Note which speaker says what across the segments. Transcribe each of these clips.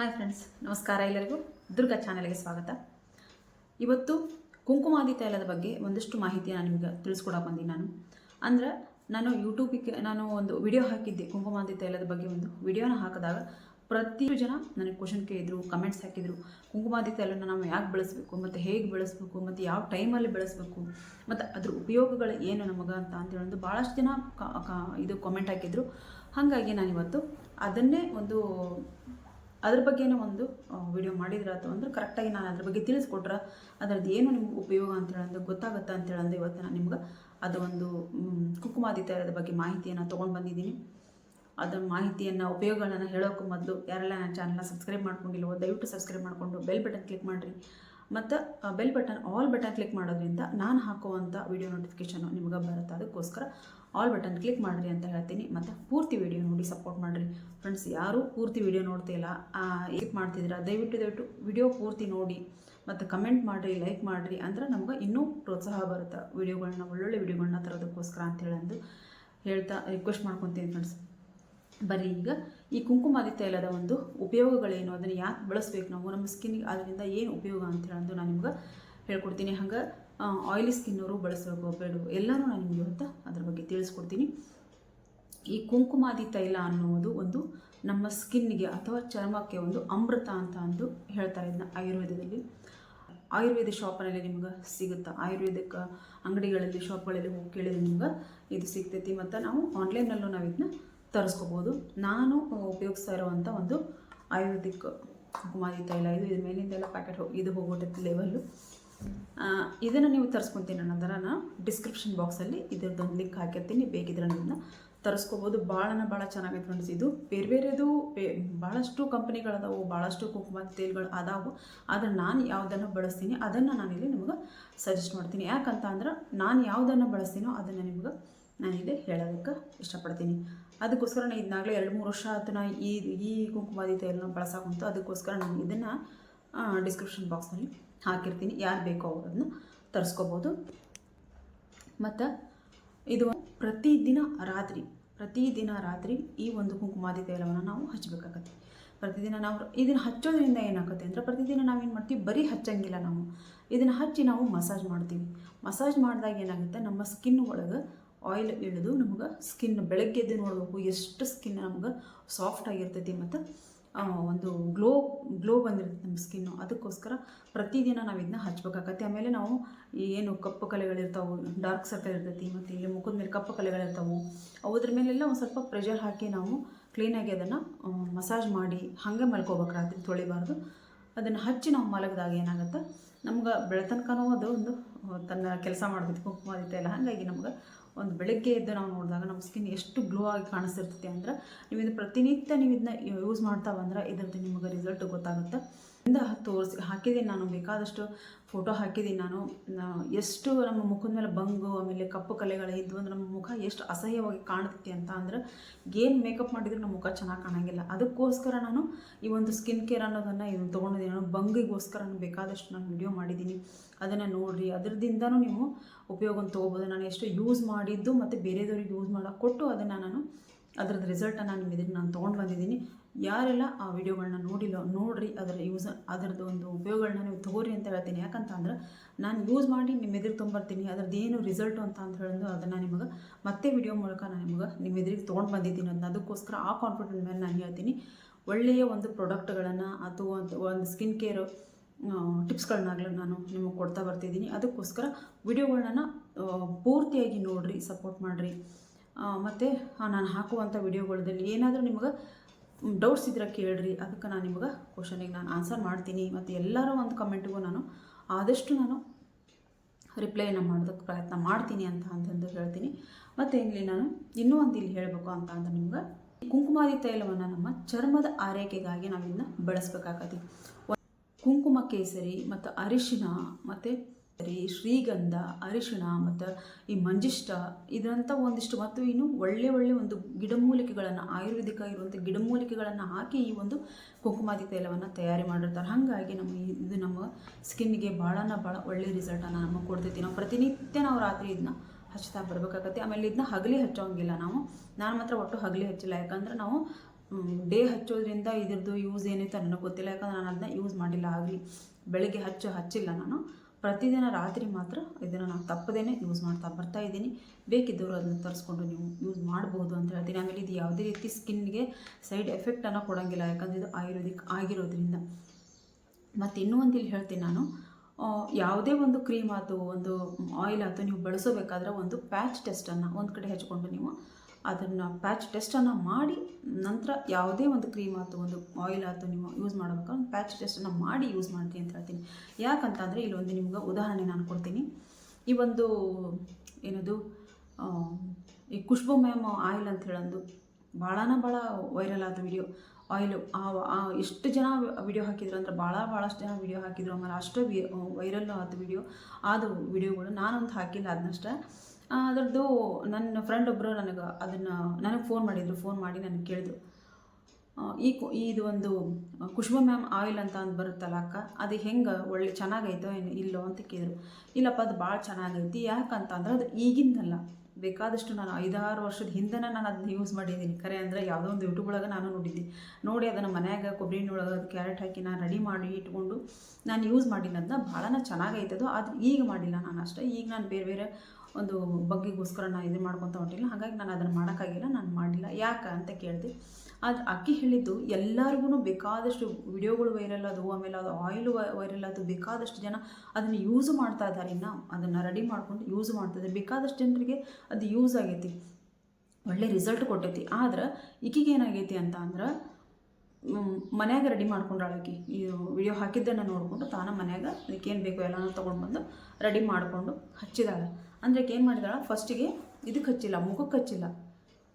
Speaker 1: Hi friends ನಮಸ್ಕಾರ ಎಲ್ಲರಿಗೂ. ದುರ್ಗಾ ಚಾನಲ್ಗೆ ಸ್ವಾಗತ. ಇವತ್ತು ಕುಂಕುಮಾದಿ ತೈಲದ ಬಗ್ಗೆ ಒಂದಷ್ಟು ಮಾಹಿತಿಯನ್ನು ನಿಮಗೆ ತಿಳಿಸ್ಕೊಡಕ್ಕೆ ಬಂದೀನಿ ನಾನು. ಅಂದ್ರೆ ನಾನು ಯೂಟ್ಯೂಬಿಗೆ ನಾನು ಒಂದು ವಿಡಿಯೋ ಹಾಕಿದ್ದೆ ಕುಂಕುಮಾದಿ ತೈಲದ ಬಗ್ಗೆ ಒಂದು ವಿಡಿಯೋನ ಹಾಕಿದಾಗ ಪ್ರತಿ ಜನ ನನಗೆ ಕ್ವಶನ್ ಕೇಳಿದ್ರು ಕಮೆಂಟ್ಸ್ ಹಾಕಿದ್ರು. ಕುಂಕುಮಾದಿ ತೈಲನ ನಾವು ಯಾಕೆ ಬಳಸಬೇಕು, ಮತ್ತು ಹೇಗೆ ಬಳಸಬೇಕು, ಮತ್ತು ಯಾವ ಟೈಮಲ್ಲಿ ಬಳಸಬೇಕು, ಮತ್ತು ಅದ್ರ ಉಪಯೋಗಗಳು ಏನು ನಮಗೆ ಅಂತ ಅಂತೇಳಿ ಒಂದು ಭಾಳಷ್ಟು ಜನ ಇದು ಕಾಮೆಂಟ್ ಹಾಕಿದ್ರು. ಹಾಗಾಗಿ ನಾನಿವತ್ತು ಅದನ್ನೇ ಒಂದು ಅದ್ರ ಬಗ್ಗೆನೇ ಒಂದು ವಿಡಿಯೋ ಮಾಡಿದ್ರೆ ಅಥವಾ ಅಂದ್ರೆ ಕರೆಕ್ಟಾಗಿ ನಾನು ಅದ್ರ ಬಗ್ಗೆ ತಿಳಿಸ್ಕೊಟ್ರೆ ಅದರದ್ದು ಏನು ನಿಮ್ಗೆ ಉಪಯೋಗ ಅಂತೇಳಿ ಅಂದ್ರೆ ಗೊತ್ತಾಗುತ್ತೆ ಅಂತೇಳಿ ಅಂದ್ರೆ ಇವತ್ತು ನಾನು ನಿಮ್ಗೆ ಅದು ಒಂದು ಕುಂಕುಮಾದಿ ಬಗ್ಗೆ ಮಾಹಿತಿಯನ್ನು ತೊಗೊಂಡು ಬಂದಿದ್ದೀನಿ. ಅದರ ಮಾಹಿತಿಯನ್ನು, ಉಪಯೋಗಗಳನ್ನು ಹೇಳೋಕ್ಕೂ ಮೊದಲು ಯಾರೆಲ್ಲ ನನ್ನ ಚಾನಲ್ನ ಸಬ್ಸ್ಕ್ರೈಬ್ ಮಾಡ್ಕೊಂಡಿಲ್ವೋ ದಯವಿಟ್ಟು ಸಬ್ಸ್ಕ್ರೈಬ್ ಮಾಡಿಕೊಂಡು ಬೆಲ್ ಬಟನ್ ಕ್ಲಿಕ್ ಮಾಡಿರಿ. ಮತ್ತು bell button all button click ಮಾಡೋದ್ರಿಂದ ನಾನು ಹಾಕುವಂಥ ವಿಡಿಯೋ ನೋಟಿಫಿಕೇಷನು ನಿಮ್ಗೆ ಬರುತ್ತೆ. ಅದಕ್ಕೋಸ್ಕರ ಆಲ್ ಬಟನ್ ಕ್ಲಿಕ್ ಮಾಡಿರಿ ಅಂತ ಹೇಳ್ತೀನಿ. ಮತ್ತು, ಪೂರ್ತಿ ವಿಡಿಯೋ ನೋಡಿ ಸಪೋರ್ಟ್ ಮಾಡಿರಿ. ಫ್ರೆಂಡ್ಸ್ ಯಾರೂ ಪೂರ್ತಿ ವಿಡಿಯೋ ನೋಡ್ತಿಲ್ಲ ಏಕ್ ಮಾಡ್ತಿದ್ದೀರಾ, ದಯವಿಟ್ಟು ದಯವಿಟ್ಟು ವಿಡಿಯೋ ಪೂರ್ತಿ ನೋಡಿ. ಮತ್ತು ಕಮೆಂಟ್ ಮಾಡಿರಿ ಲೈಕ್ ಮಾಡಿರಿ ಅಂದ್ರೆ ನಮ್ಗೆ ಇನ್ನೂ ಪ್ರೋತ್ಸಾಹ ಬರುತ್ತೆ. ವಿಡಿಯೋಗಳನ್ನ ಒಳ್ಳೊಳ್ಳೆ ವಿಡಿಯೋಗಳನ್ನ ತರೋದಕ್ಕೋಸ್ಕರ ಅಂತೇಳಿ ಅಂದು ಹೇಳ್ತಾ ರಿಕ್ವೆಸ್ಟ್ ಮಾಡ್ಕೊತೀನಿ ಫ್ರೆಂಡ್ಸ್ ಬರೀ ಈಗ ಈ ಕುಂಕುಮಾದಿ ತೈಲದ ಒಂದು ಉಪಯೋಗಗಳೇನು ಅದನ್ನು ಯಾಕೆ ಬಳಸ್ಬೇಕು ನಾವು? ನಮ್ಮ ಸ್ಕಿನ್ಗೆ ಅದರಿಂದ ಏನು ಉಪಯೋಗ ಅಂತ ಹೇಳೋದು ನಾನು ನಿಮ್ಗೆ ಹೇಳ್ಕೊಡ್ತೀನಿ. ಹಂಗೆ ಆಯಿಲಿ ಸ್ಕಿನ್ನವರು ಬಳಸಬೇಕು ಬೇಡ ಎಲ್ಲನೂ ನಾನು ನಿಮಗೆ ಇವತ್ತು ಅದ್ರ ಬಗ್ಗೆ ತಿಳಿಸ್ಕೊಡ್ತೀನಿ. ಈ ಕುಂಕುಮಾದಿ ತೈಲ ಅನ್ನುವುದು ಒಂದು ನಮ್ಮ ಸ್ಕಿನ್ಗೆ ಅಥವಾ ಚರ್ಮಕ್ಕೆ ಒಂದು ಅಮೃತ ಅಂತ ಅಂದು ಹೇಳ್ತಾರೆ ಇದನ್ನ ಆಯುರ್ವೇದದಲ್ಲಿ. ಆಯುರ್ವೇದ ಶಾಪಲ್ಲಿ ನಿಮ್ಗೆ ಸಿಗುತ್ತೆ? ಆಯುರ್ವೇದಿಕ ಅಂಗಡಿಗಳಲ್ಲಿ, ಶಾಪ್ಗಳಲ್ಲಿ ಹೋಗಿ ಕೇಳಿದ್ರೆ ನಿಮ್ಗೆ ಇದು ಸಿಗ್ತೈತಿ. ಮತ್ತು ನಾವು ಆನ್ಲೈನಲ್ಲೂ ನಾವು ಇದನ್ನ ತರಿಸ್ಕೋಬೋದು. ನಾನು ಉಪಯೋಗಿಸ್ತಾ ಇರುವಂಥ ಒಂದು ಆಯುರ್ವೇದಿಕ್ ಕುಮಾರಿ ತೈಲ ಇದು. ಇದ್ರ ಮೇಲಿಂದೆಲ್ಲ ಪ್ಯಾಕೆಟ್ ಹೋಗಿ ಇದು ಹೋಗ್ಬಿಟ್ಟೈತಿ ಲೆವೆಲ್ಲು ಇದನ್ನು ನೀವು ತರಿಸ್ಕೊತೀನಿ ನಂತರ ನಾನು ಡಿಸ್ಕ್ರಿಪ್ಷನ್ ಬಾಕ್ಸಲ್ಲಿ ಇದ್ರದ್ದೊಂದು ಲಿಂಕ್ ಹಾಕಿರ್ತೀನಿ. ಬೇಕಿದ್ರೆ ನಿಮ್ಮನ್ನು ತರಿಸ್ಕೋಬೋದು. ಭಾಳನ ಭಾಳ ಚೆನ್ನಾಗೈತೆ ಫ್ರೆಂಡ್ಸ್ ಇದು ಬೇರೆ ಬೇರೆದು, ಬೇ ಭಾಳಷ್ಟು ಕಂಪ್ನಿಗಳದಾವು ಭಾಳಷ್ಟು ಕುಂಕುಮ ತೇಲ್ಗಳು ಅದಾವು. ಆದರೆ ನಾನು ಯಾವುದನ್ನು ಬಳಸ್ತೀನಿ, ಅದನ್ನು ನಾನಿಲ್ಲಿ ನಿಮ್ಗೆ ಸಜೆಸ್ಟ್ ಮಾಡ್ತೀನಿ. ಯಾಕಂತ ಅಂದ್ರೆ ನಾನು ಯಾವುದನ್ನು ಬಳಸ್ತೀನೋ ಅದನ್ನು ನಿಮ್ಗೆ ನಾನಿಲ್ಲಿ ಹೇಳೋದಕ್ಕೆ ಇಷ್ಟಪಡ್ತೀನಿ. ಅದಕ್ಕೋಸ್ಕರ ನಾನು ಇದನ್ನಾಗಲೇ ಎರಡು ಮೂರು ವರ್ಷ ಆಯ್ತು ನಾ ಈ ಈ ಕುಂಕುಮಾದಿ ತೈಲನ ಬಳಸಕ್ಕಂತು ಅದಕ್ಕೋಸ್ಕರ ನಾನು ಇದನ್ನು ಡಿಸ್ಕ್ರಿಪ್ಷನ್ ಬಾಕ್ಸ್ನಲ್ಲಿ ಹಾಕಿರ್ತೀನಿ. ಯಾರು ಬೇಕೋ ಅವರು ಅದನ್ನ ತರಿಸ್ಕೋಬೋದು. ಮತ್ತು ಇದು ಪ್ರತಿದಿನ ರಾತ್ರಿ ಪ್ರತಿದಿನ ರಾತ್ರಿ ಈ ಒಂದು ಕುಂಕುಮಾದಿ ತೈಲವನ್ನು ನಾವು ಹಚ್ಚಬೇಕಾಗತ್ತೆ ಪ್ರತಿದಿನ ನಾವು ಇದನ್ನು ಹಚ್ಚೋದ್ರಿಂದ ಏನಾಗುತ್ತೆ ಅಂದರೆ ಪ್ರತಿದಿನ ನಾವೇನು ಮಾಡ್ತೀವಿ? ಬರೀ ಹಚ್ಚಂಗಿಲ್ಲ ನಾವು. ಇದನ್ನು ಹಚ್ಚಿ ನಾವು ಮಸಾಜ್ ಮಾಡ್ತೀವಿ. ಮಸಾಜ್ ಮಾಡಿದಾಗ ಏನಾಗುತ್ತೆ? ನಮ್ಮ ಸ್ಕಿನ್ ಒಳಗೆ ಆಯಿಲ್ ಇಳಿದು ನಮಗೆ ಸ್ಕಿನ್ ಬೆಳಗ್ಗೆ ಎದ್ದು ನೋಡಬೇಕು, ಎಷ್ಟು ಸ್ಕಿನ್ ನಮ್ಗೆ ಸಾಫ್ಟ್ ಆಗಿರ್ತೈತಿ ಮತ್ತು ಒಂದು ಗ್ಲೋ ಗ್ಲೋ ಬಂದಿರ್ತೈತಿ ನಮ್ಮ ಸ್ಕಿನ್ನು ಅದಕ್ಕೋಸ್ಕರ ಪ್ರತಿದಿನ ನಾವು ಇದನ್ನ ಹಚ್ಬೇಕಾಗತ್ತೆ ಆಮೇಲೆ ನಾವು ಏನು ಕಪ್ಪು ಕಲೆಗಳಿರ್ತಾವೆ ಡಾರ್ಕ್ ಸರ್ಕಲ್ ಇರ್ತೈತಿ ಮತ್ತು ಇಲ್ಲಿ ಮುಖದ ಮೇಲೆ ಕಪ್ಪು ಕಲೆಗಳಿರ್ತಾವೆ, ಅವುದ್ರ ಮೇಲೆಲ್ಲ ಒಂದು ಸ್ವಲ್ಪ ಪ್ರೆಷರ್ ಹಾಕಿ ನಾವು ಕ್ಲೀನಾಗಿ ಅದನ್ನು ಮಸಾಜ್ ಮಾಡಿ ಹಾಗೆ ಮಲ್ಕೋಬೇಕು ರಾತ್ರಿ ತೊಳಿಬಾರ್ದು. ಅದನ್ನು ಹಚ್ಚಿ ನಾವು ಮಲಗಿದಾಗ ಏನಾಗುತ್ತೆ, ನಮ್ಗೆ ಬೆಳತನಕನೂ ಅದು ಒಂದು ತನ್ನ ಕೆಲಸ ಮಾಡಬೇಕು ಕುಂಕುಮ ಎಲ್ಲ. ಹಾಗಾಗಿ ನಮ್ಗೆ ಒಂದು ಬೆಳಗ್ಗೆ ಎದ್ದು ನಾವು ನೋಡಿದಾಗ ನಮ್ಮ ಸ್ಕಿನ್ ಎಷ್ಟು ಗ್ಲೋ ಆಗಿ ಕಾಣಿಸ್ತಿರ್ತೈತಿ ಅಂದ್ರೆ ನೀವು ಇದು ಪ್ರತಿನಿತ್ಯ ನೀವು ಇದನ್ನ ಯೂಸ್ ಮಾಡ್ತಾ ಬಂದ್ರೆ ಇದರದ್ದು ನಿಮಗೆ ರಿಸಲ್ಟ್ ಗೊತ್ತಾಗುತ್ತೆ. ಇಂದ ತೋರಿಸಿ ಹಾಕಿದ್ದೀನಿ ನಾನು, ಬೇಕಾದಷ್ಟು ಫೋಟೋ ಹಾಕಿದ್ದೀನಿ ನಾನು. ಎಷ್ಟು ನಮ್ಮ ಮುಖದ ಮೇಲೆ ಬಂಗು, ಆಮೇಲೆ ಕಪ್ಪು ಕಲೆಗಳು ಇದ್ದು ಅಂದ್ರೆ ನಮ್ಮ ಮುಖ ಎಷ್ಟು ಅಸಹ್ಯವಾಗಿ ಕಾಣುತ್ತೆ ಅಂತ ಅಂದರೆ ಏನು ಮೇಕಪ್ ಮಾಡಿದ್ರು ನಮ್ಮ ಮುಖ ಚೆನ್ನಾಗಿ ಕಾಣೋಂಗಿಲ್ಲ. ಅದಕ್ಕೋಸ್ಕರ ನಾನು ಈ ಒಂದು ಸ್ಕಿನ್ ಕೇರ್ ಅನ್ನೋದನ್ನು ಇದನ್ನು ತೊಗೊಂಡಿದ್ದೀನಿ. ನಾನು ಬಂಗಿಗೋಸ್ಕರ ನಾನು ಬೇಕಾದಷ್ಟು ನಾನು ವಿಡಿಯೋ ಮಾಡಿದ್ದೀನಿ. ಅದನ್ನು ನೋಡಿರಿ. ಅದರದಿಂದನೂ ನೀವು ಉಪಯೋಗ ತೊಗೋಬೋದು. ನಾನು ಎಷ್ಟು ಯೂಸ್ ಮಾಡಿದ್ದು ಮತ್ತು ಬೇರೆದವ್ರಿಗೆ ಯೂಸ್ ಮಾಡೋಕೆ ಕೊಟ್ಟು ಅದನ್ನು ನಾನು ಅದರದ್ದು ರಿಸಲ್ಟನ್ನು ನಿಮ್ಮ ಇದಕ್ಕೆ ನಾನು ತೊಗೊಂಡು ಬಂದಿದ್ದೀನಿ. ಯಾರೆಲ್ಲ ಆ ವಿಡಿಯೋಗಳನ್ನ ನೋಡಿಲ್ಲ, ನೋಡ್ರಿ, ಅದರ ಯೂಸ್ ಅದರದ್ದು ಒಂದು ಉಪಯೋಗಗಳನ್ನ ನೀವು ತಗೋರಿ ಅಂತ ಹೇಳ್ತೀನಿ. ಯಾಕಂತ ಅಂದ್ರೆ ನಾನು ಯೂಸ್ ಮಾಡಿ ನಿಮ್ಮ ಎದುರು ತೊಗೊಂಬರ್ತೀನಿ. ಅದ್ರದ್ದು ಏನು ರಿಸಲ್ಟ್ ಅಂತ ಅಂತ ಹೇಳಿದ್ರು ಅದನ್ನು ನಿಮಗೆ ಮತ್ತೆ ವಿಡಿಯೋ ಮೂಲಕ ನಾನು ನಿಮಗೆ ನಿಮ್ಮ ಎದುರಿಗೆ ತೊಗೊಂಡು ಬಂದಿದ್ದೀನಿ ಅದನ್ನ ಅದಕ್ಕೋಸ್ಕರ ಆ ಕಾನ್ಫಿಡೆಂಟ್ ಮೇಲೆ ನಾನು ಹೇಳ್ತೀನಿ. ಒಳ್ಳೆಯ ಒಂದು ಪ್ರಾಡಕ್ಟ್ಗಳನ್ನು ಅಥವಾ ಒಂದು ಸ್ಕಿನ್ ಕೇರ್ ಟಿಪ್ಸ್ಗಳನ್ನಾಗಲೂ ನಾನು ನಿಮಗೆ ಕೊಡ್ತಾ ಬರ್ತಿದ್ದೀನಿ. ಅದಕ್ಕೋಸ್ಕರ ವಿಡಿಯೋಗಳನ್ನ ಪೂರ್ತಿಯಾಗಿ ನೋಡಿರಿ ಸಪೋರ್ಟ್ ಮಾಡಿರಿ. ಮತ್ತು ನಾನು ಹಾಕುವಂಥ ವಿಡಿಯೋಗಳಲ್ಲಿ ಏನಾದರೂ ನಿಮಗೆ ಡೌಟ್ಸ್ ಇದ್ರೆ ಕೇಳ್ರಿ. ಅದಕ್ಕೆ ನಾನು ನಿಮಗೆ ಕ್ವಶನಿಗೆ ನಾನು ಆನ್ಸರ್ ಮಾಡ್ತೀನಿ. ಮತ್ತು ಎಲ್ಲರೂ ಒಂದು ಕಮೆಂಟ್ಗೂ ನಾನು ಆದಷ್ಟು ನಾನು ರಿಪ್ಲೈನ ಮಾಡೋದಕ್ಕೆ ಪ್ರಯತ್ನ ಮಾಡ್ತೀನಿ ಅಂತ ಅಂತಂದು ಹೇಳ್ತೀನಿ. ಮತ್ತು ಇಲ್ಲಿ ನಾನು ಇನ್ನೂ ಒಂದು ಇಲ್ಲಿ ಹೇಳಬೇಕು ಅಂತ ಅಂದ್ರೆ ನಿಮ್ಗೆ ಕುಂಕುಮಾದಿ ತೈಲವನ್ನು ನಮ್ಮ ಚರ್ಮದ ಆರೈಕೆಗಾಗಿ ನಾವು ಇದನ್ನ ಬಳಸಬೇಕಾಗತ್ತೆ. ಕುಂಕುಮ ಕೇಸರಿ ಮತ್ತು ಅರಿಶಿನ ಮತ್ತು ಶ್ರೀಗಂಧ, ಅರಿಶಿಣ ಮತ್ತು ಈ ಮಂಜಿಷ್ಟ ಇದರಂಥ ಒಂದಿಷ್ಟು ಮತ್ತು ಇನ್ನು ಒಳ್ಳೆ ಒಳ್ಳೆ ಒಂದು ಗಿಡಮೂಲಿಕೆಗಳನ್ನು, ಆಯುರ್ವೇದಿಕ ಇರುವಂಥ ಗಿಡಮೂಲಿಕೆಗಳನ್ನು ಹಾಕಿ ಈ ಒಂದು ಕುಂಕುಮಾದಿ ತೈಲವನ್ನು ತಯಾರಿ ಮಾಡಿರ್ತಾರೆ. ಹಾಗಾಗಿ ನಮ್ಮ ಇದು ನಮ್ಮ ಸ್ಕಿನ್ನಿಗೆ ಭಾಳನ ಭಾಳ ಒಳ್ಳೆ ರಿಸಲ್ಟನ್ನು ನಮಗೆ ಕೊಡ್ತೈತಿ. ನಾವು ಪ್ರತಿನಿತ್ಯ ನಾವು ರಾತ್ರಿ ಇದನ್ನ ಹಚ್ತಾ ಬರಬೇಕಾಗತ್ತೆ. ಆಮೇಲೆ ಇದನ್ನ ಹಗಲಿ ಹಚ್ಚೋಂಗಿಲ್ಲ ನಾವು. ನಾನು ಮಾತ್ರ ಒಟ್ಟು ಹಗಲಿ ಹಚ್ಚಿಲ್ಲ. ಯಾಕಂದ್ರೆ ನಾವು ಡೇ ಹಚ್ಚೋದ್ರಿಂದ ಇದ್ರದ್ದು ಯೂಸ್ ಏನಿತ್ತು ನನಗೆ ಗೊತ್ತಿಲ್ಲ. ಯಾಕಂದ್ರೆ ನಾನು ಅದನ್ನ ಯೂಸ್ ಮಾಡಿಲ್ಲ ಆಗಲಿ. ಬೆಳಗ್ಗೆ ಹಚ್ಚು ಹಚ್ಚಿಲ್ಲ ನಾನು. ಪ್ರತಿದಿನ ರಾತ್ರಿ ಮಾತ್ರ ಇದನ್ನು ನಾನು ತಪ್ಪದೇ ಯೂಸ್ ಮಾಡ್ತಾ ಬರ್ತಾ ಇದ್ದೀನಿ. ಬೇಕಿದ್ದವರು ಅದನ್ನು ತರಿಸ್ಕೊಂಡು ನೀವು ಯೂಸ್ ಮಾಡ್ಬೋದು ಅಂತ ಹೇಳ್ತೀನಿ. ಆಮೇಲೆ ಇದು ಯಾವುದೇ ರೀತಿ ಸ್ಕಿನ್ಗೆ ಸೈಡ್ ಎಫೆಕ್ಟನ್ನು ಕೊಡೋಂಗಿಲ್ಲ. ಯಾಕಂದರೆ ಇದು ಆಯುರ್ವೇದಿಕ್ ಆಗಿರೋದ್ರಿಂದ. ಮತ್ತು ಇನ್ನೂ ಒಂದು ಇಲ್ಲಿ ಹೇಳ್ತೀನಿ ನಾನು. ಯಾವುದೇ ಒಂದು ಕ್ರೀಮ್ ಆಯ್ತು ಒಂದು ಆಯಿಲ್ ಆಯಿತು ನೀವು ಬಳಸೋಬೇಕಾದ್ರೆ ಒಂದು ಪ್ಯಾಚ್ ಟೆಸ್ಟನ್ನು ಒಂದು ಕಡೆ ಹಚ್ಕೊಂಡು ನೀವು ಅದನ್ನು ಪ್ಯಾಚ್ ಟೆಸ್ಟನ್ನು ಮಾಡಿ ನಂತರ ಯಾವುದೇ ಒಂದು ಕ್ರೀಮ್ ಆಯಿತು, ಒಂದು ಆಯಿಲ್ ಆಯಿತು ನೀವು ಯೂಸ್ ಮಾಡಬೇಕಾದ್ರೆ ಪ್ಯಾಚ್ ಟೆಸ್ಟನ್ನು ಮಾಡಿ ಯೂಸ್ ಮಾಡ್ತೀನಿ ಅಂತ ಹೇಳ್ತೀನಿ. ಯಾಕಂತಂದರೆ ಇಲ್ಲೊಂದು ನಿಮ್ಗೆ ಉದಾಹರಣೆ ನಾನು ಕೊಡ್ತೀನಿ. ಈ ಒಂದು ಏನದು ಈ ಖುಷ್ಬು ಮ್ಯಾಮ್ ಆಯಿಲ್ ಅಂತ ಹೇಳಂದು ಭಾಳನ ಭಾಳ ವೈರಲ್ ಆದ ವಿಡಿಯೋ ಆಯಿಲು ಎಷ್ಟು ಜನ ವಿಡಿಯೋ ಹಾಕಿದ್ರು ಅಂದ್ರೆ ಭಾಳ ಭಾಳಷ್ಟು ಜನ ವಿಡಿಯೋ ಹಾಕಿದ್ರು. ಆಮೇಲೆ ಅಷ್ಟು ವೈರಲ್ ಆದ ವಿಡಿಯೋ ಆದ ವಿಡಿಯೋಗಳು ನಾನಂತೂ ಹಾಕಿಲ್ಲ ಅದನ್ನಷ್ಟ. ಅದರದ್ದು ನನ್ನ ಫ್ರೆಂಡ್ ಒಬ್ಬರು ನನಗೆ ಅದನ್ನು ನನಗೆ ಫೋನ್ ಮಾಡಿದರು ಫೋನ್ ಮಾಡಿ ನನಗೆ ಕೇಳಿದ್ರು. ಈ ಇದು ಒಂದು ಖುಷ್ಬು ಮ್ಯಾಮ್ ಆಯಿಲ್ ಅಂತ ಅಂದು ಬರುತ್ತಲ್ಲ ಅಕ್ಕ, ಅದು ಹೆಂಗೆ ಒಳ್ಳೆ ಚೆನ್ನಾಗೈತೋ ಏನು ಇಲ್ಲೋ ಅಂತ ಕೇಳಿದ್ರು. ಇಲ್ಲಪ್ಪ, ಅದು ಭಾಳ ಚೆನ್ನಾಗೈತಿ, ಯಾಕಂತಂದ್ರೆ ಅದು ಈಗಿಂದಲ್ಲ. ಬೇಕಾದಷ್ಟು ನಾನು ಐದಾರು ವರ್ಷದ ಹಿಂದೆನೇ ನಾನು ಅದನ್ನ ಯೂಸ್ ಮಾಡಿದ್ದೀನಿ ಖರೆ ಅಂದರೆ ಯಾವುದೋ ಒಂದು ಯೂಟ್ಯೂಬ್ ಒಳಗೆ ನಾನು ನೋಡಿದ್ದೆ. ನೋಡಿ, ಅದನ್ನು ಮನ್ಯಾಗ ಕೊಬ್ಬರಿ ಎಣ್ಣೆ ಒಳಗೆ ಅದು ಕ್ಯಾರೆಟ್ ಹಾಕಿ ನಾನು ರೆಡಿ ಮಾಡಿ ಇಟ್ಕೊಂಡು ನಾನು ಯೂಸ್ ಮಾಡಿನದನ್ನ ಭಾಳನ ಚೆನ್ನಾಗೈತದು ಅದು ಈಗ ಮಾಡಿಲ್ಲ ನಾನು ಅಷ್ಟೇ. ಈಗ ನಾನು ಬೇರೆ ಬೇರೆ ಒಂದು ಬಗ್ಗೆಗೋಸ್ಕರ ನಾನು ಇದು ಮಾಡ್ಕೊತ ಹೊಂಟಿಲ್ಲ. ಹಾಗಾಗಿ ನಾನು ಅದನ್ನು ಮಾಡೋಕ್ಕಾಗಿಲ್ಲ, ನಾನು ಮಾಡಿಲ್ಲ ಯಾಕೆ ಅಂತ ಕೇಳಿದೆ. ಅದು ಅಕ್ಕಿ ಹೇಳಿದ್ದು ಎಲ್ಲರಿಗೂ ಬೇಕಾದಷ್ಟು ವಿಡಿಯೋಗಳು ವೈರಲ್ ಅದು ಆಮೇಲೆ ಅದು ಆಯಿಲ್ ವೈರಲ್ ಅದು ಬೇಕಾದಷ್ಟು ಜನ ಅದನ್ನು ಯೂಸ್ ಮಾಡ್ತಾ ಇದ್ದಾರೆ ಇನ್ನು. ಅದನ್ನು ರೆಡಿ ಮಾಡ್ಕೊಂಡು ಯೂಸ್ ಮಾಡ್ತಿದ್ದಾರೆ ಬೇಕಾದಷ್ಟು ಜನರಿಗೆ ಅದು ಯೂಸ್ ಆಗೈತಿ. ಒಳ್ಳೆ ರಿಸಲ್ಟ್ ಕೊಟ್ಟೈತಿ. ಆದ್ರೆ ಈಕಿಗೆ ಏನಾಗೈತಿ ಅಂತ ಅಂದ್ರೆ ಮನ್ಯಾಗ ರೆಡಿ ಮಾಡ್ಕೊಂಡಾಳ ಆಕಿ. ಈ ವಿಡಿಯೋ ಹಾಕಿದ್ದನ್ನು ನೋಡಿಕೊಂಡು ತಾನ ಮನ್ಯಾಗ ಅದಕ್ಕೇನು ಬೇಕೋ ಎಲ್ಲನೂ ತೊಗೊಂಡು ಬಂದು ರೆಡಿ ಮಾಡಿಕೊಂಡು ಹಚ್ಚಿದಾಳೆ. ಅಂದರೆ ಏನು ಮಾಡಿದಾಳ? ಫಸ್ಟಿಗೆ ಇದಕ್ಕೆ ಹಚ್ಚಿಲ್ಲ ಮುಖಕ್ಕೆ ಹಚ್ಚಿಲ್ಲ.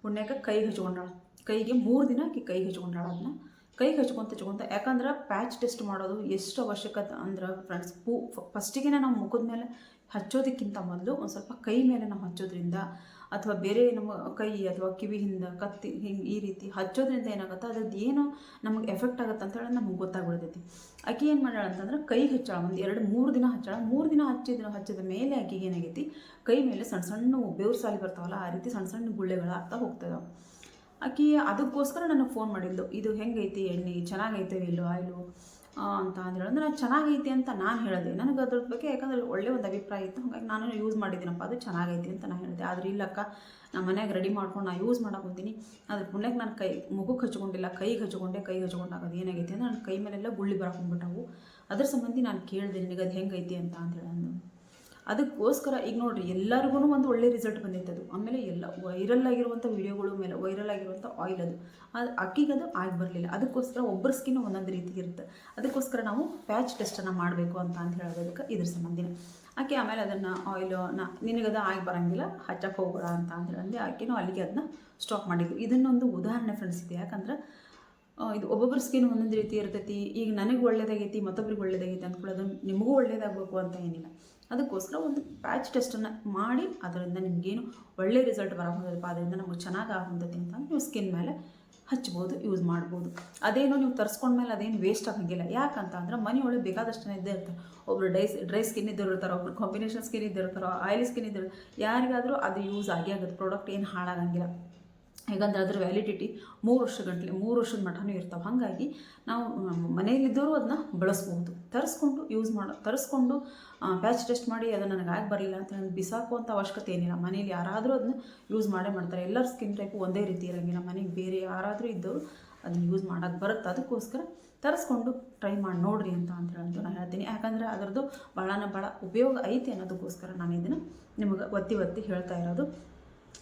Speaker 1: ಪುಣ್ಯಕ್ಕೆ ಕೈಗೆ ಹಚ್ಕೊಂಡಾಳ. ಕೈಗೆ ಮೂರು ದಿನ ಆಕಿ ಕೈಗೆ ಹಚ್ಕೊಂಡಾಳ ಅದನ್ನ ಕೈಗೆ ಹಚ್ಕೊಂತ ಹಚ್ಕೊಂತ, ಯಾಕಂದ್ರೆ ಪ್ಯಾಚ್ ಟೆಸ್ಟ್ ಮಾಡೋದು ಎಷ್ಟು ಅವಶ್ಯಕತೆ ಅಂದ್ರೆ ಫ್ರೆಂಡ್ಸ್ ಪೂ ಫಸ್ಟಿಗೆ ನಾವು ಮುಖದ ಮೇಲೆ ಹಚ್ಚೋದಕ್ಕಿಂತ ಮೊದಲು ಒಂದು ಸ್ವಲ್ಪ ಕೈ ಮೇಲೆ ನಾವು ಹಚ್ಚೋದ್ರಿಂದ ಅಥವಾ ಬೇರೆ ನಮ್ಮ ಕೈ ಅಥವಾ ಕಿವಿ ಹಿಂದೆ ಕತ್ತಿ ಹಿಂಗೆ ಈ ರೀತಿ ಹಚ್ಚೋದ್ರಿಂದ ಏನಾಗುತ್ತೆ ಅದ್ರದ್ದು ಏನು ನಮಗೆ ಎಫೆಕ್ಟ್ ಆಗುತ್ತೆ ಅಂತ ಹೇಳಿ ನಮಗೆ ಗೊತ್ತಾಗ್ಬಿಡ್ತೈತಿ. ಆಕೆ ಏನು ಮಾಡ್ಯಾಳ ಅಂತಂದ್ರೆ ಕೈ ಹಚ್ಚಾಳ, ಒಂದು ಎರಡು ಮೂರು ದಿನ ಹಚ್ಚಾಳ, ಮೂರು ದಿನ ಹಚ್ಚಿದ ಹಚ್ಚಿದ ಮೇಲೆ ಆಕೆಗೆ ಏನಾಗೈತಿ, ಕೈ ಮೇಲೆ ಸಣ್ಣ ಸಣ್ಣ ಬೇವ್ರ ಸಾಲಿ ಬರ್ತಾವಲ್ಲ, ಆ ರೀತಿ ಸಣ್ಣ ಸಣ್ಣ ಗುಳ್ಳೆಗಳಾಗ್ತಾ ಹೋಗ್ತದೆ ಆಕೆ ಅದಕ್ಕೋಸ್ಕರ ನನಗೆ ಫೋನ್ ಮಾಡಿದ್ಲು, ಇದು ಹೆಂಗೈತಿ ಎಣ್ಣೆ ಚೆನ್ನಾಗೈತೆ ಇಲ್ಲೋ, ಆಯಿಲು ಅಂತ ಅಂದ್ರೆ ನಾನು ಚೆನ್ನಾಗೈತಿ ಅಂತ ನಾನು ಹೇಳಿದೆ. ನನಗೆ ಅದ್ರ ಬಗ್ಗೆ ಯಾಕಂದ್ರೆ ಒಳ್ಳೆ ಒಂದು ಅಭಿಪ್ರಾಯ ಇತ್ತು. ಹಾಗಾಗಿ ನಾನು ಯೂಸ್ ಮಾಡಿದ್ದೀನಪ್ಪ. ಅದು ಚೆನ್ನಾಗೈತಿ ಅಂತ ನಾನು ಹೇಳಿದೆ. ಆದರೆ ಇಲ್ಲಕ್ಕ ನಮ್ಮ ಮನ್ಯಾಗ ರೆಡಿ ಮಾಡ್ಕೊಂಡು ನಾನು ಯೂಸ್ ಮಾಡಕ್ಕೆ ಹೋಗ್ತೀನಿ ಅದ್ರ ಪುಣ್ಯಕ್ಕೆ ನಾನು ಕೈ ಮುಖಕ್ಕೆ ಹಚ್ಕೊಂಡಿಲ್ಲ, ಕೈಗೆ ಹಚ್ಕೊಂಡೆ ಕೈ ಹಚ್ಕೊಂಡಾಗ ಅದು ಏನಾಗೈತಿ ಅಂದ್ರೆ ನನ್ನ ಕೈ ಮೇಲೆಲ್ಲ ಗುಳ್ಳಿ ಬರಕೊಂಡ್ಬಿಟ್ಟವು ಅದ್ರ ಸಂಬಂಧಿ ನಾನು ಕೇಳಿದೆ ನಿನಗೆ ಅದು ಹೆಂಗೈತಿ ಅಂತ ಅಂತೇಳಿ ಅಂದು ಅದಕ್ಕೋಸ್ಕರ ಈಗ ನೋಡ್ರಿ ಎಲ್ಲರಿಗೂ ಒಂದು ಒಳ್ಳೆ ರಿಸಲ್ಟ್ ಬಂದಿತ್ತು ಅದು ಆಮೇಲೆ ಎಲ್ಲ ವೈರಲ್ ಆಗಿರುವಂಥ ವೀಡಿಯೋಗಳು ಮೇಲೆ ವೈರಲ್ ಆಗಿರುವಂಥ ಆಯಿಲ್ ಅದು. ಅದು ಅಕ್ಕಿಗೆ ಅದು ಆಗಿ ಬರಲಿಲ್ಲ. ಅದಕ್ಕೋಸ್ಕರ ಒಬ್ಬರ ಸ್ಕಿನ್ ಒಂದೊಂದು ರೀತಿ ಇರುತ್ತೆ. ಅದಕ್ಕೋಸ್ಕರ ನಾವು ಪ್ಯಾಚ್ ಟೆಸ್ಟನ್ನು ಮಾಡಬೇಕು ಅಂತ ಅಂತ ಹೇಳೋದಕ್ಕೆ ಇದ್ರ ಸಂಬಂಧಿನ. ಆಕೆ ಆಮೇಲೆ ಅದನ್ನು ಆಯಿಲು ನಾ ನಿನಗದು ಆಗಿ ಬರೋಂಗಿಲ್ಲ ಹಚ್ಚಕ್ಕೆ ಹೋಗ್ಬೇಡ ಅಂತ ಅಂತ ಹೇಳಿ ಆಕೆನೂ ಅಲ್ಲಿಗೆ ಅದನ್ನ ಸ್ಟಾಪ್ ಮಾಡಿದ್ದು ಇದನ್ನೊಂದು ಉದಾಹರಣೆ ಫ್ರೆಂಡ್ಸ್ ಇದೆ. ಯಾಕಂದ್ರೆ ಇದು ಒಬ್ಬೊಬ್ಬರ ಸ್ಕಿನ್ ಒಂದೊಂದು ರೀತಿ ಇರ್ತೈತಿ. ಈಗ ನನಗೆ ಒಳ್ಳೇದಾಗೈತಿ, ಮತ್ತೊಬ್ರಿಗೆ ಒಳ್ಳೇದಾಗೈತಿ ಅಂದ್ಕೊಳ್ಳೋದು ನಿಮಗೂ ಒಳ್ಳೇದಾಗಬೇಕು ಅಂತ ಏನಿಲ್ಲ. ಅದಕ್ಕೋಸ್ಕರ ಒಂದು ಪ್ಯಾಚ್ ಟೆಸ್ಟನ್ನು ಮಾಡಿ ಅದರಿಂದ ನಿಮಗೇನು ಒಳ್ಳೆ ರಿಸಲ್ಟ್ ಬರೋದಪ್ಪ ಅದರಿಂದ ನಮಗೆ ಚೆನ್ನಾಗಿ ಆಗುವಂಥದ್ದು ಅಂತ ನೀವು ಸ್ಕಿನ್ ಮೇಲೆ ಹಚ್ಬೋದು ಯೂಸ್ ಮಾಡ್ಬೋದು. ಅದೇನೋ ನೀವು ತರಿಸ್ಕೊಂಡ್ಮೇಲೆ ಅದೇನು ವೇಸ್ಟ್ ಆಗಂಗಿಲ್ಲ. ಯಾಕಂತ ಅಂದ್ರೆ ಮನೆಯೊಳಗೆ ಬೇಕಾದಷ್ಟು ಇದ್ದೇ ಇರ್ತಾರೆ. ಒಬ್ರು ಡೈಸ್ ಡ್ರೈ ಸ್ಕಿನ್ ಇದ್ದರು ಇರ್ತಾರೆ, ಒಬ್ರು ಕಾಂಬಿನೇಷನ್ ಸ್ಕಿನ್ ಇದ್ದಿರ್ತಾರೋ ಆಯಿಲಿ ಸ್ಕಿನ್ ಇದ್ದರು ಯಾರಿಗಾದರೂ ಅದು ಯೂಸ್ ಆಗಿ ಆಗುತ್ತೆ. ಪ್ರಾಡಕ್ಟ್ ಏನು ಹಾಳಾಗಂಗಿಲ್ಲ. ಹೇಗಂದ್ರೆ ಅದ್ರ ವ್ಯಾಲಿಡಿಟಿ ಮೂರು ವರ್ಷ ಗಂಟಲೆ, ಮೂರು ವರ್ಷದ ಮಠನೂ ಇರ್ತಾವೆ. ಹಾಗಾಗಿ ನಾವು ಮನೆಯಲ್ಲಿದ್ದವರು ಅದನ್ನ ಬಳಸ್ಬೋದು ತರಿಸ್ಕೊಂಡು ಯೂಸ್ ಮಾಡೋ, ತರಿಸ್ಕೊಂಡು ಪ್ಯಾಚ್ ಟೆಸ್ಟ್ ಮಾಡಿ ಅದು ನನಗೆ ಆಗಿ ಬರಲಿಲ್ಲ ಅಂತ ನನಗೆ ಬಿಸಾಕುವಂಥ ಅವಶ್ಯಕತೆ ಏನಿಲ್ಲ. ಮನೆಯಲ್ಲಿ ಯಾರಾದರೂ ಅದನ್ನ ಯೂಸ್ ಮಾಡೇ ಮಾಡ್ತಾರೆ. ಎಲ್ಲರ ಸ್ಕಿನ್ ಟೈಪು ಒಂದೇ ರೀತಿ ಇರೋಂಗಿಲ್ಲ ಮನೆಗೆ ಬೇರೆ ಯಾರಾದರೂ ಇದ್ದವರು ಅದನ್ನ ಯೂಸ್ ಮಾಡೋಕ್ಕೆ ಬರುತ್ತೆ. ಅದಕ್ಕೋಸ್ಕರ ತರಿಸ್ಕೊಂಡು ಟ್ರೈ ಮಾಡಿ ನೋಡ್ರಿ ಅಂತ ಅಂತ ನಾನು ಹೇಳ್ತೀನಿ. ಯಾಕಂದರೆ ಅದರದ್ದು ಭಾಳನ ಭಾಳ ಉಪಯೋಗ ಐತಿ ಅನ್ನೋದಕ್ಕೋಸ್ಕರ ನಾನು ಇದನ್ನು ನಿಮಗೆ ಒತ್ತಿ ಒತ್ತಿ ಹೇಳ್ತಾ ಇರೋದು.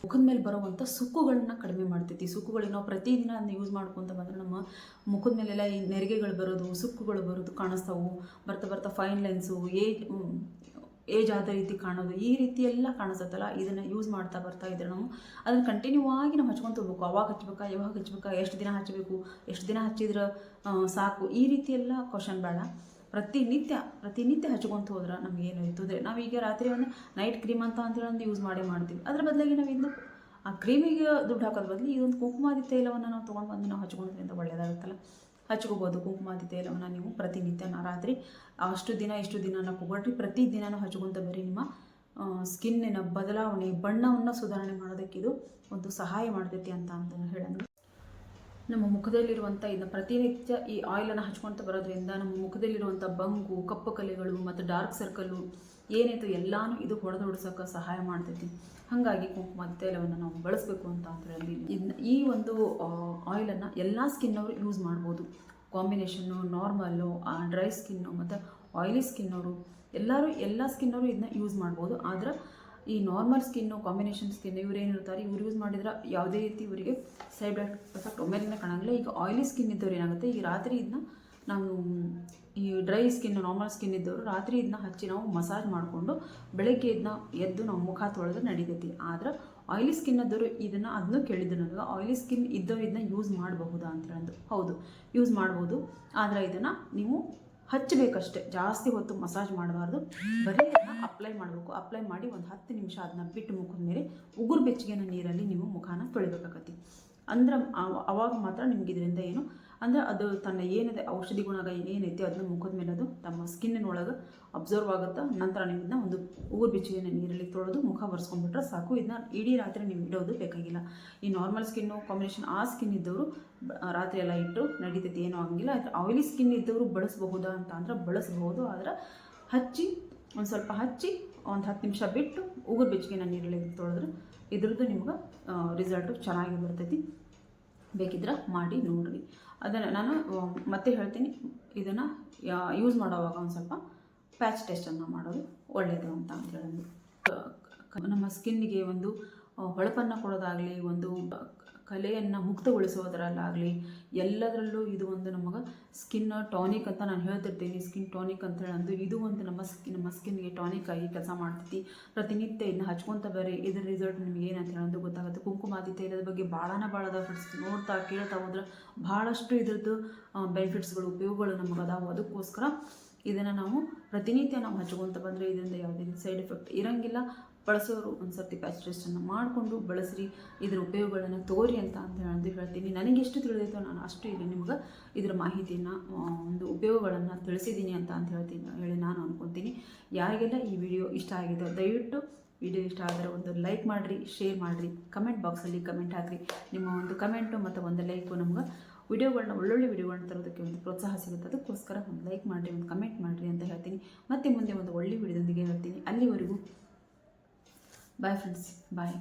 Speaker 1: ಮುಖದ ಮೇಲೆ ಬರುವಂಥ ಸುಕ್ಕುಗಳನ್ನ ಕಡಿಮೆ ಮಾಡ್ತೈತಿ. ಸುಕ್ಕುಗಳು ನಾವು ಪ್ರತಿದಿನ ಅದನ್ನ ಯೂಸ್ ಮಾಡ್ಕೊತ ಬಂದರೆ ನಮ್ಮ ಮುಖದ ಮೇಲೆಲ್ಲ ಈ ನೆರಿಗೆಗಳು ಬರೋದು, ಸುಕ್ಕುಗಳು ಬರೋದು ಕಾಣಿಸ್ತಾವು. ಬರ್ತಾ ಬರ್ತಾ ಫೈನ್ ಲೈನ್ಸು ಏಜ್ ಏಜ್ ಆದ ರೀತಿ ಕಾಣೋದು. ಈ ರೀತಿ ಎಲ್ಲ ಕಾಣಿಸುತ್ತಲ್ಲ. ಇದನ್ನು ಯೂಸ್ ಮಾಡ್ತಾ ಬರ್ತಾ ಇದ್ರೆ ನಾವು ಅದನ್ನು ಕಂಟಿನ್ಯೂ ಆಗಿ ನಾವು ಹಚ್ಕೊಂತ ಹೋಗ್ಬೇಕು ಅವಾಗ ಹಚ್ಬೇಕಾ, ಯಾವಾಗ ಹಚ್ಬೇಕಾ, ಎಷ್ಟು ದಿನ ಹಚ್ಚಬೇಕು ಎಷ್ಟು ದಿನ ಹಚ್ಚಿದ್ರೆ ಸಾಕು. ಈ ರೀತಿ ಎಲ್ಲ ಕ್ವಶನ್ ಬೇಡ. ಪ್ರತಿನಿತ್ಯ ಪ್ರತಿನಿತ್ಯ ಹಚ್ಕೊಂತ ಹೋದ್ರೆ ನಮ್ಗೆ ಏನು ನಾವು ಈಗ ರಾತ್ರಿ ಒಂದು ನೈಟ್ ಕ್ರೀಮ್ ಅಂತ ಅಂತೇಳಿ ಒಂದು ಯೂಸ್ ಮಾಡೇ ಮಾಡ್ತೀವಿ. ಅದ್ರ ಬದಲಾಗಿ ನಾವು ಇನ್ನು ಆ ಕ್ರೀಮಿಗೆ ದುಡ್ಡು ಹಾಕೋದ್ ಬದಲು ಇದೊಂದು ಕುಂಕುಮಾದಿ ತೈಲವನ್ನು ನಾವು ತೊಗೊಂಡು ಬಂದು ನಾವು ಹಚ್ಕೊಳ್ಳೋದ್ರಿಂದ ಒಳ್ಳೆಯದಾಗುತ್ತಲ್ಲ ಹಚ್ಕೋಬೋದು ಕುಂಕುಮಾದಿ ತೈಲವನ್ನು ನೀವು ಪ್ರತಿನಿತ್ಯ ರಾತ್ರಿ. ಅಷ್ಟು ದಿನ, ಇಷ್ಟು ದಿನ ನಾವು ಕೊಗೊಳ್ರಿ ಪ್ರತಿ ದಿನನೂ ಹಚ್ಕೊಂತ ಬರ್ರಿ ನಿಮ್ಮ ಸ್ಕಿನ್ನಿನ ಬದಲಾವಣೆ, ಬಣ್ಣವನ್ನು ಸುಧಾರಣೆ ಮಾಡೋದಕ್ಕೆ ಇದು ಒಂದು ಸಹಾಯ ಮಾಡ್ತೈತಿ ಅಂತ ಅಂತ ಹೇಳೋದು ನಮ್ಮ ಮುಖದಲ್ಲಿರುವಂಥ ಇದನ್ನ ಪ್ರತಿನಿತ್ಯ ಈ ಆಯಿಲನ್ನು ಹಚ್ಕೊಳ್ತಾ ಬರೋದ್ರಿಂದ ನಮ್ಮ ಮುಖದಲ್ಲಿರುವಂಥ ಬಂಗು, ಕಪ್ಪು ಕಲೆಗಳು ಮತ್ತು ಡಾರ್ಕ್ ಸರ್ಕಲ್ಲು ಏನಾಯ್ತು ಎಲ್ಲಾನು ಇದು ಹೊಡೆದೊಡ್ಸೋಕೆ ಸಹಾಯ ಮಾಡ್ತೈತಿ. ಹಾಗಾಗಿ ಕುಂಕುಮ ತೈಲವನ್ನು ನಾವು ಬಳಸಬೇಕು ಅಂತ ಅಲ್ಲಿ ಇದ್ನ ಈ ಒಂದು ಆಯಿಲನ್ನು ಎಲ್ಲ ಸ್ಕಿನ್ನವರು ಯೂಸ್ ಮಾಡ್ಬೋದು. ಕಾಂಬಿನೇಷನ್ನು ನಾರ್ಮಲ್ಲು ಡ್ರೈ ಸ್ಕಿನ್ನು ಮತ್ತು ಆಯಿಲಿ ಸ್ಕಿನ್ನವರು ಎಲ್ಲರೂ ಎಲ್ಲ ಸ್ಕಿನ್ನವರು ಇದನ್ನ ಯೂಸ್ ಮಾಡ್ಬೋದು. ಆದ್ರೆ ಈ ನಾರ್ಮಲ್ ಸ್ಕಿನ್ನು ಕಾಂಬಿನೇಷನ್ ಸ್ಕಿನ್ ಇವ್ರು ಏನಿರ್ತಾರೆ ಇವ್ರು ಯೂಸ್ ಮಾಡಿದ್ರೆ ಯಾವುದೇ ರೀತಿ ಇವರಿಗೆ ಸೈಡ್ ಎಫೆಕ್ಟ್ ಒಮ್ಮೆಲಿನ ಕಾಣಂಗಿಲ್ಲ. ಈಗ ಆಯಿಲಿ ಸ್ಕಿನ್ ಇದ್ದವ್ರು ಏನಾಗುತ್ತೆ? ಈ ರಾತ್ರಿ ಇದನ್ನ ನಾವು, ಈ ಡ್ರೈ ಸ್ಕಿನ್ ನಾರ್ಮಲ್ ಸ್ಕಿನ್ ಇದ್ದವರು ರಾತ್ರಿ ಇದನ್ನ ಹಚ್ಚಿ ನಾವು ಮಸಾಜ್ ಮಾಡಿಕೊಂಡು ಬೆಳಗ್ಗೆ ಇದನ್ನ ಎದ್ದು ನಾವು ಮುಖ ತೊಳೆದು ನಡೀತೈತಿ. ಆದ್ರೆ ಆಯಿಲಿ ಸ್ಕಿನ್ ಇದ್ದವರು ಇದನ್ನು ಅದನ್ನು ಕೇಳಿದ್ರು ನನಗೆ ಆಯಿಲಿ ಸ್ಕಿನ್ ಇದ್ದವ್ರು ಇದನ್ನ ಯೂಸ್ ಮಾಡಬಹುದಾ ಅಂತ ಹೌದು ಯೂಸ್ ಮಾಡ್ಬೋದು. ಆದರೆ ಇದನ್ನು ನೀವು ಹಚ್ಚಬೇಕಷ್ಟೆ. ಜಾಸ್ತಿ ಹೊತ್ತು ಮಸಾಜ್ ಮಾಡಬಾರ್ದು. ಬರೀ ಅಪ್ಲೈ ಮಾಡಬೇಕು. ಅಪ್ಲೈ ಮಾಡಿ ಒಂದು ಹತ್ತು ನಿಮಿಷ ಅದನ್ನ ಬಿಟ್ಟು ಮುಖದ ಮೇಲೆ ಉಗುರು ಬೆಚ್ಚಗಿನ ನೀರಲ್ಲಿ ನೀವು ಮುಖಾನ ತೊಳಿಬೇಕಾಗತ್ತೆ. ಅಂದ್ರೆ ಅವ- ಅವಾಗ ಮಾತ್ರ ನಿಮ್ಗೆ ಇದರಿಂದ ಏನು ಅಂದ್ರೆ ಅದು ತನ್ನ ಏನಿದೆ, ಔಷಧಿ ಗುಣ ಏನೈತೆ ಅದನ್ನ ಮುಖದ ಮೇಲೆ ಅದು ತಮ್ಮ ಸ್ಕಿನ್ನಿನೊಳಗೆ ಅಬ್ಸರ್ವ್ ಆಗುತ್ತೆ, ನಂತರ ನೀವು ಇದನ್ನ ಒಂದು ಉಗುರು ಬೆಚ್ಚಗಿನ ನೀರಲ್ಲಿ ತೊಳೆದು ಮುಖ ಬರ್ಸ್ಕೊಂಡ್ಬಿಟ್ರೆ ಸಾಕು. ಇದನ್ನ ಇಡೀ ರಾತ್ರಿ ನೀವು ಇಡೋದು ಬೇಕಾಗಿಲ್ಲ. ಈ ನಾರ್ಮಲ್ ಸ್ಕಿನ್ನು ಕಾಂಬಿನೇಷನ್ ಆ ಸ್ಕಿನ್ ಇದ್ದವರು ರಾತ್ರಿ ಎಲ್ಲ ಇಟ್ಟು ನಡೀತೈತಿ, ಏನೂ ಆಗಂಗಿಲ್ಲ ಆದರೆ ಆಯಿಲಿ ಸ್ಕಿನ್ ಇದ್ದವರು ಬಳಸಬಹುದಾ ಅಂತ ಅಂದ್ರೆ ಬಳಸಬಹುದು. ಆದರೆ ಹಚ್ಚಿ, ಒಂದು ಸ್ವಲ್ಪ ಹಚ್ಚಿ, ಒಂದು ಹತ್ತು ನಿಮಿಷ ಬಿಟ್ಟು ಉಗುರು ಬೆಚ್ಚಗಿನ ನೀರಲ್ಲಿ ತೊಳೆದ್ರೆ ಇದ್ರದ್ದು ನಿಮ್ಗೆ ರಿಸಲ್ಟು ಚೆನ್ನಾಗಿ ಬರ್ತೈತಿ. ಬೇಕಿದ್ರೆ ಮಾಡಿ ನೋಡ್ರಿ. ಅದನ್ನು ನಾನು ಮತ್ತೆ ಹೇಳ್ತೀನಿ, ಇದನ್ನು ಯೂಸ್ ಮಾಡೋವಾಗ ಒಂದು ಸ್ವಲ್ಪ ಪ್ಯಾಚ್ ಟೆಸ್ಟನ್ನು ಮಾಡೋದು ಒಳ್ಳೆಯದು ಅಂತ ಅಂತ ಹೇಳೋದು. ಕ- ಕ- ನಮ್ಮ ಸ್ಕಿನ್ನಿಗೆ ಒಂದು ಹೊಳಪನ್ನು ಕೊಡೋದಾಗಲಿ, ಒಂದು ಕಲೆಯನ್ನು ಮುಕ್ತಗೊಳಿಸೋದ್ರಲ್ಲಾಗಲಿ, ಎಲ್ಲದರಲ್ಲೂ ಇದು ಒಂದು ನಮಗೆ ಸ್ಕಿನ್ ಟಾನಿಕ್ ಅಂತ ನಾನು ಹೇಳ್ತಿರ್ತೀನಿ. ಸ್ಕಿನ್ ಟಾನಿಕ್ ಅಂತ ಹೇಳಂದು ಇದು ಒಂದು ನಮ್ಮ ಸ್ಕಿನ್ ನಮ್ಮ ಸ್ಕಿನ್ಗೆ ಟಾನಿಕ್ ಆಗಿ ಕೆಲಸ ಮಾಡ್ತೈತಿ. ಪ್ರತಿನಿತ್ಯ ಇದನ್ನು ಹಚ್ಕೊತ ಬರ್ರಿ, ಇದ್ರ ರಿಸಲ್ಟ್ ನಿಮ್ಗೆ ಏನಂತ ಹೇಳೋದು ಗೊತ್ತಾಗುತ್ತೆ. ಕುಂಕುಮಾದಿ ತೈಲದ ಬಗ್ಗೆ ಭಾಳನ ಭಾಳ ಫ್ರೆಂಡ್ಸ್ ನೋಡ್ತಾ ಕೇಳ್ತಾ ಹೋದ್ರೆ ಭಾಳಷ್ಟು ಇದ್ರದ್ದು ಬೆನಿಫಿಟ್ಸ್ಗಳು ಉಪಯೋಗಗಳು ನಮಗೆ ಅದಾವು. ಅದಕ್ಕೋಸ್ಕರ ಇದನ್ನು ನಾವು ಪ್ರತಿನಿತ್ಯ ನಾವು ಹಚ್ಕೊತ ಬಂದರೆ ಇದರಿಂದ ಯಾವುದೇ ಸೈಡ್ ಎಫೆಕ್ಟ್ ಇರಂಗಿಲ್ಲ. ಬಳಸೋರು ಒಂದು ಸರ್ತಿ ಪ್ಯಾಚ್ ಟೆಸ್ಟನ್ನು ಮಾಡಿಕೊಂಡು ಬಳಸ್ರಿ, ಇದರ ಉಪಯೋಗಗಳನ್ನು ತೋರಿ ಅಂತ ಅಂತ ಹೇಳಿ ಹೇಳ್ತೀನಿ. ನನಗೆ ಎಷ್ಟು ತಿಳಿದೈತೋ ನಾನು ಅಷ್ಟು ಇಲ್ಲಿ ನಿಮ್ಗೆ ಇದರ ಮಾಹಿತಿಯನ್ನು ಒಂದು ಉಪಯೋಗಗಳನ್ನು ತಿಳಿಸಿದ್ದೀನಿ ಅಂತ ಅಂತ ಹೇಳ್ತೀನಿ ಹೇಳಿ ನಾನು ಅಂದ್ಕೊತೀನಿ ಯಾರಿಗೆಲ್ಲ ಈ ವಿಡಿಯೋ ಇಷ್ಟ ಆಗಿದೆ ದಯವಿಟ್ಟು ವಿಡಿಯೋ ಇಷ್ಟ ಆದರೆ ಒಂದು ಲೈಕ್ ಮಾಡಿರಿ, ಶೇರ್ ಮಾಡಿರಿ, ಕಮೆಂಟ್ ಬಾಕ್ಸಲ್ಲಿ ಕಮೆಂಟ್ ಹಾಕಿರಿ. ನಿಮ್ಮ ಒಂದು ಕಮೆಂಟು ಮತ್ತು ಒಂದು ಲೈಕು ನಮ್ಗೆ ವಿಡಿಯೋಗಳನ್ನ ಒಳ್ಳೊಳ್ಳೆ ವಿಡಿಯೋಗಳನ್ನ ತರೋದಕ್ಕೆ ಒಂದು ಪ್ರೋತ್ಸಾಹ ಸಿಗುತ್ತೆ. ಅದಕ್ಕೋಸ್ಕರ ಒಂದು ಲೈಕ್ ಮಾಡಿರಿ, ಒಂದು ಕಮೆಂಟ್ ಮಾಡಿರಿ ಅಂತ ಹೇಳ್ತೀನಿ. ಮತ್ತೆ ಮುಂದೆ ಒಂದು ಒಳ್ಳೆ ವಿಡಿಯೋದೊಂದಿಗೆ ಹೇಳ್ತೀನಿ. ಅಲ್ಲಿವರೆಗೂ Bye friends. Bye.